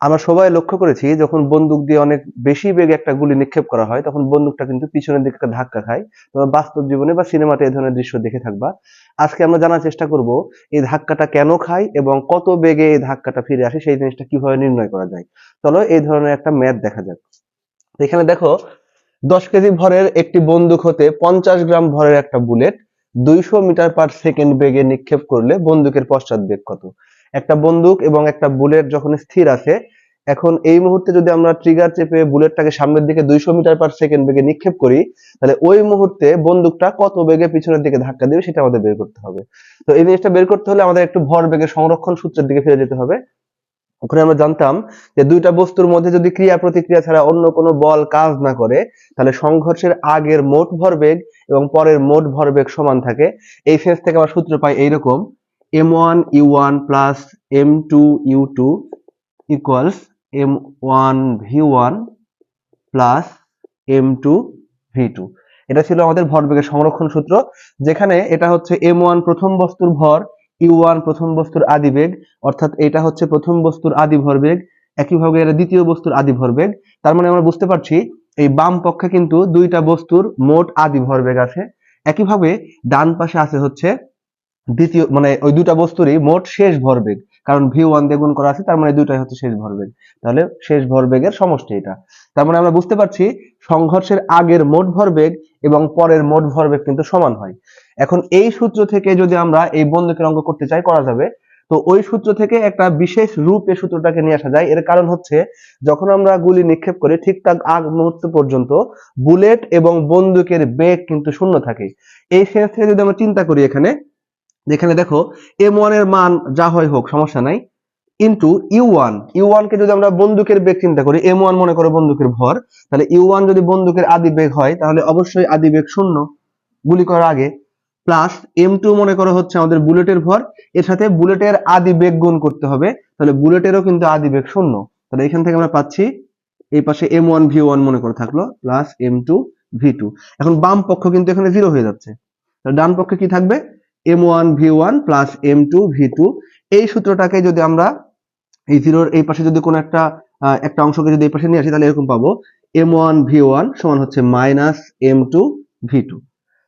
আমরা সবাই লক্ষ্য করেছি, যখন বন্দুক দিয়ে অনেক বেশি বেগে একটা গুলি নিক্ষেপ করা হয়, তখন বন্দুকটা কিন্তু পিছনের দিকে একটা ধাক্কা খায়। তোমরা বাস্তব জীবনে বা সিনেমাতে এই ধরনের দৃশ্য দেখে থাকবা। আজকে আমরা জানার চেষ্টা করব, এই ধাক্কাটা কেন খায় এবং কত বেগে এই ধাক্কাটা ফিরে আসে, সেই জিনিসটা কীভাবে নির্ণয় করা যায়। চলো এই ধরনের একটা ম্যাথ দেখা যাক। এখানে দেখো, দশ কেজি ভরের একটি বন্দুক হতে পঞ্চাশ গ্রাম ভরের একটা বুলেট, দুইশো মিটার পার সেকেন্ড বেগে নিক্ষেপ করলে বন্দুকের পশ্চাৎ বেগ কত? একটা বন্দুক এবং একটা বুলেট যখন স্থির আছে, এখন এই মুহূর্তে যদি আমরা ট্রিগার চেপে বুলেটটাকে সামনের দিকে দুইশো মিটার পার সেকেন্ড বেগে নিক্ষেপ করি, তাহলে ওই মুহূর্তে বন্দুকটা কত বেগে পিছনের দিকে ধাক্কা দেবে সেটা আমাদের বের করতে হবে। তো এই জিনিসটা বের করতে হলে আমাদের একটু ভর বেগের সংরক্ষণ সূত্রের দিকে ফিরে যেতে হবে। ওখানে আমরা জানতাম যে দুইটা বস্তুর মধ্যে যদি ক্রিয়া প্রতিক্রিয়া ছাড়া অন্য কোনো বল কাজ না করে, তাহলে সংঘর্ষের আগের মোট ভরবেগ এবং পরের মোট ভরবেগ সমান থাকে। এই সেন্স থেকে আমরা সূত্র পাই এইরকম। M one U one plus M two U two equals M one V one plus M two V two এটা ছিল আমাদের ভরবেগের সংরক্ষণ সূত্র, যেখানে এটা হচ্ছে এম ওয়ান প্রথম বস্তুর ভর ইউ ওয়ান প্রথম বস্তুর আদি বেগ, অর্থাৎ এটা হচ্ছে প্রথম বস্তুর আদি ভরবেগ একইভাবে এটা দ্বিতীয় বস্তুর আদি ভরবেগ তার মানে আমরা বুঝতে পারছি, এই বাম পক্ষে কিন্তু দুইটা বস্তুর মোট আদি ভরবেগ আছে। একইভাবে ডান পাশে আছে হচ্ছে দ্বিতীয় মানে ওই দুটা বস্তুরই মোট শেষ ভরবেগ। কারণ ভি ওয়ান দিয়ে গুণ করা আছে, তার মানে দুইটাই হচ্ছে শেষ ভরবেগ। তাহলে শেষ ভরবেগের সমষ্টি এটা। তার মানে আমরা বুঝতে পারছি সংঘর্ষের আগের মোট ভরবেগ এবং পরের মোট ভরবেগ কিন্তু সমান হয়। এখন এই সূত্র থেকে যদি আমরা এই বন্ধকের অঙ্ক করতে চাই, করা যাবে। তো ওই সূত্র থেকে একটা বিশেষ রূপ সূত্রটাকে নিয়ে আসা যায়। এর কারণ হচ্ছে, যখন আমরা গুলি নিক্ষেপ করি, ঠিক তার আগ মুহূর্ত পর্যন্ত বুলেট এবং বন্দুকের বেগ কিন্তু শূন্য থাকে। এই সেন্স থেকে যদি আমরা চিন্তা করি এখানে যেখানে দেখো এম এর মান যা হয় হোক, সমস্যা নাই into U one U one কে যদি আমরা বন্দুকের বেগ চিন্তা করি এম ওয়ান মনে করো বন্দুকের ভর, তাহলে ইউ ওয়ান যদি বন্দুকের আদি বেগ হয়, তাহলে অবশ্যই আদি বেগ শূন্য। গুলি করার আগে প্লাস এম টু মনে করো হচ্ছে আমাদের বুলেটের ভর, এর সাথে বুলেটের আদি বেগ গুণ করতে হবে, তাহলে বুলেটেরও কিন্তু আদি বেগ শূন্য। তাহলে এখান থেকে আমরা পাচ্ছি, এই পাশে এম ওয়ান ভি ওয়ান মনে করে থাকল plus M two V two এখন বাম পক্ষ কিন্তু এখানে জিরো হয়ে যাচ্ছে। ডান পক্ষে কি থাকবে? M one V one plus M two V two এই সূত্রটাকে যদি আমরা এই জিরোর এই পাশে যদি কোনো একটা একটা অংশকে যদি এই পাশে নিয়ে আসি, তাহলে এরকম পাবো এম ওয়ান ভি ওয়ান সমান হচ্ছে minus M two V two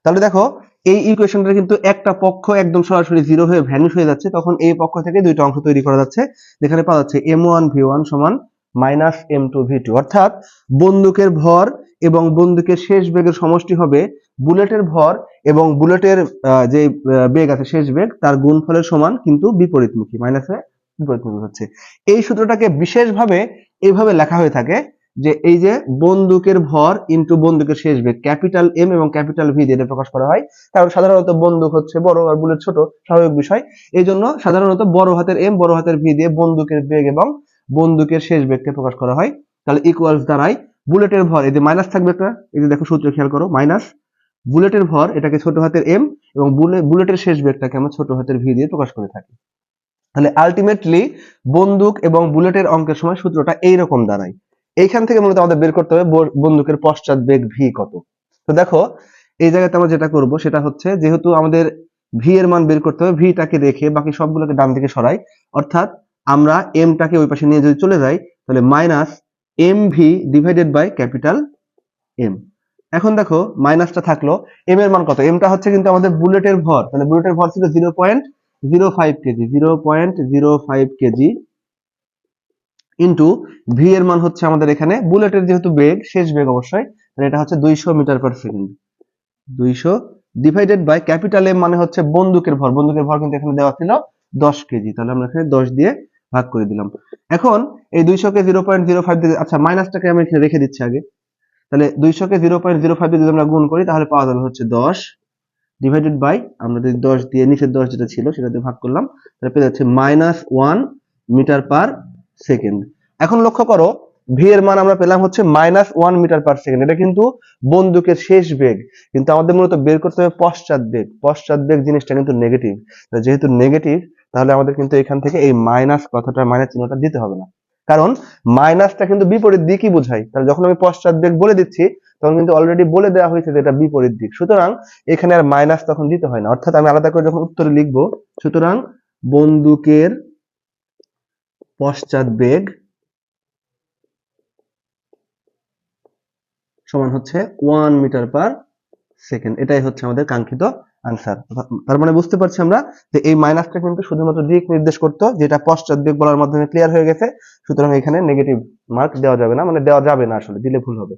তাহলে দেখো, এই ইকুয়েশনটা কিন্তু একটা পক্ষ একদম সরাসরি জিরো হয়ে ভ্যানিশ হয়ে যাচ্ছে, তখন এই পক্ষ থেকে দুইটা অংশ তৈরি করা যাচ্ছে, যেখানে পাওয়া যাচ্ছে এম ওয়ান ভি ওয়ান সমান minus M two V two. অর্থাৎ বন্দুকের ভর এবং বন্দুকের শেষ বেগের সমষ্টি হবে বুলেটের ভর এবং বুলেটের যে বেগ আছে শেষ বেগ, তার গুণফলের সমান কিন্তু বিপরীতমুখী, মাইনাসে বিপরীতমুখী হচ্ছে। এই সূত্রটাকে বিশেষভাবে এইভাবে লেখা হয়ে থাকে যে এই যে বন্দুকের ভর ইনটু বন্দুকের শেষ বেগ, ক্যাপিটাল এম এবং ক্যাপিটাল ভি দিয়ে প্রকাশ করা হয় কারণ সাধারণত বন্দুক হচ্ছে বড় আর বুলেট ছোট, স্বাভাবিক বিষয়। এই জন্য সাধারণত বড় হাতের এম বড় হাতের ভি দিয়ে বন্দুকের বেগ এবং বন্দুকের শেষ বেগকে প্রকাশ করা হয়। তাহলে ইকুয়ালস দ্বারাই বুলেটের ভর, এই যে মাইনাস থাকবে একটা, এই যে দেখো সূত্র খেয়াল করো মাইনাস বুলেটের ভর, এটাকে ছোট হাতের এম এবং বুলেটের শেষ বেগটাকে আমরা ছোট হাতের ভি দিয়ে প্রকাশ করে থাকি। তাহলে আলটিমেটলি বন্দুক এবং বুলেটের অঙ্কের সময় সূত্রটা এইরকম দাঁড়ায়। এইখান থেকে মূলত আমাদের বের করতে হবে বন্দুকের পশ্চাৎ বেগ ভি কত। তো দেখো, এই জায়গাতে আমরা যেটা করব, সেটা হচ্ছে যেহেতু আমাদের ভি এর মান বের করতে হবে ভিটাকে রেখে বাকি সবগুলোকে ডান দিকে সরাই, অর্থাৎ আমরা এমটাকে ওই পাশে নিয়ে যদি চলে যাই, তাহলে minus M V divided by capital M এখন দেখো মাইনাসটা থাকল এম এর মান কত? এমটা হচ্ছে কিন্তু আমাদের বুলেটের ভর। তাহলে বুলেটের ভর ছিল zero point zero five KG zero point zero five KG into V এর মান হচ্ছে আমাদের এখানে বুলেটের যেহেতু বেগ, শেষ বেগ অবশ্যই, তাহলে এটা হচ্ছে দুইশো মিটার পার সেকেন্ড দুইশো ডিভাইডেড বাই ক্যাপিটাল এম মানে হচ্ছে বন্দুকের ভর। বন্দুকের ভর কিন্তু এখানে দেওয়া ছিল দশ কেজি তাহলে আমরা এখানে দশ দিয়ে ভাগ করে দিলাম। এখন এই দুইশোকে জিরো পয়েন্ট জিরো ফাইভ দিয়ে আচ্ছা মাইনাসটাকে আমি এখানে রেখে দিচ্ছি আগে। তাহলে দুইশোকে জিরো পয়েন্ট জিরো ফাইভ দিয়ে যদি আমরা গুণ করি, তাহলে পাওয়া যাবে হচ্ছে দশ ডিভাইডেড বাই আমরা যদি দশ দিয়ে, নিচের দশ যেটা ছিল, সেটা দিয়ে ভাগ করলাম, তাহলে পেয়ে যাচ্ছে minus one metre per second এখন লক্ষ্য করো ভি এর মান আমরা পেলাম হচ্ছে minus one metre per second এটা কিন্তু বন্দুকের শেষ বেগ। কিন্তু আমাদের মূলত বের করতে হবে পশ্চাৎ বেগ। পশ্চাৎ বেগ জিনিসটা কিন্তু নেগেটিভ যেহেতু নেগেটিভ তাহলে আমাদের কিন্তু এখান থেকে এই মাইনাস কথাটা মাইনাস চিহ্নটা দিতে হবে না। কারণ মাইনাসটা কিন্তু বিপরীত দিকই বোঝাই তাহলে যখন আমি পশ্চাৎ দিক বলে দিচ্ছি, তখন কিন্তু অলরেডি বলে দেওয়া হয়েছে যে এটা বিপরীত দিক। সুতরাং এখানে আর মাইনাস তখন দিতে হয় না। অর্থাৎ আমি আলাদা করে যখন উত্তরে লিখব, সুতরাং বন্দুকের পশ্চাৎ বেগ সমান হচ্ছে ওয়ান মিটার পার সেকেন্ড এটাই হচ্ছে আমাদের কাঙ্ক্ষিত আনসার তার মানে বুঝতে পারছি আমরা যে এই মাইনাসটা কিন্তু শুধুমাত্র দিক নির্দেশ করতো, যেটা পশ্চাৎ দিক বলার মাধ্যমে ক্লিয়ার হয়ে গেছে। সুতরাং এখানে নেগেটিভ মার্ক দেওয়া যাবে না মানে দেওয়া যাবে না আসলে, দিলে ভুল হবে।